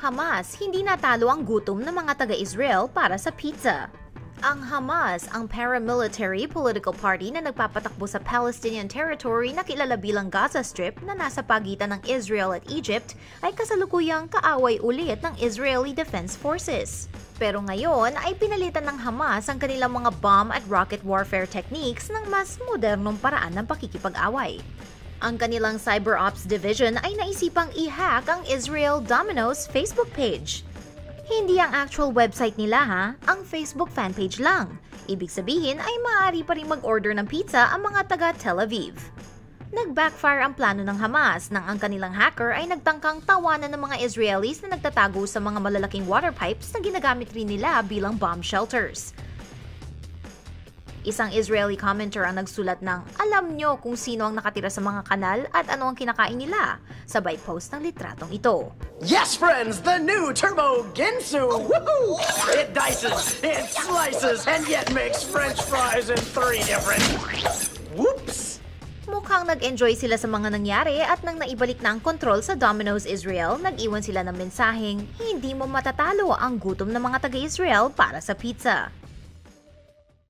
Hamas, hindi natalo ang gutom ng mga taga-Israel para sa pizza. Ang Hamas, ang paramilitary political party na nagpapatakbo sa Palestinian territory na kilala bilang Gaza Strip na nasa pagitan ng Israel at Egypt, ay kasalukuyang kaaway ulit ng Israeli Defense Forces. Pero ngayon ay pinalitan ng Hamas ang kanilang mga bomb at rocket warfare techniques ng mas modernong paraan ng pakikipag-away. Ang kanilang Cyber Ops Division ay naisipang i-hack ang Israel Domino's Facebook page. Hindi ang actual website nila ha, ang Facebook fanpage lang. Ibig sabihin ay maaari pa rin mag-order ng pizza ang mga taga Tel Aviv. Nag-backfire ang plano ng Hamas nang ang kanilang hacker ay nagtangkang tawanan ng mga Israelis na nagtatago sa mga malalaking water pipes na ginagamit rin nila bilang bomb shelters. Isang Israeli commenter ang nagsulat ng alam nyo kung sino ang nakatira sa mga kanal at ano ang kinakain nila. Sabay post ng litratong ito. Yes, friends, the new Turbo Ginsu! Woohoo! It dices, it slices, and yet makes french fries in three different... Whoops! Mukhang nag-enjoy sila sa mga nangyari at nang naibalik na ang kontrol sa Domino's Israel, nag-iwan sila ng mensaheng, hindi mo matatalo ang gutom ng mga taga-Israel para sa pizza.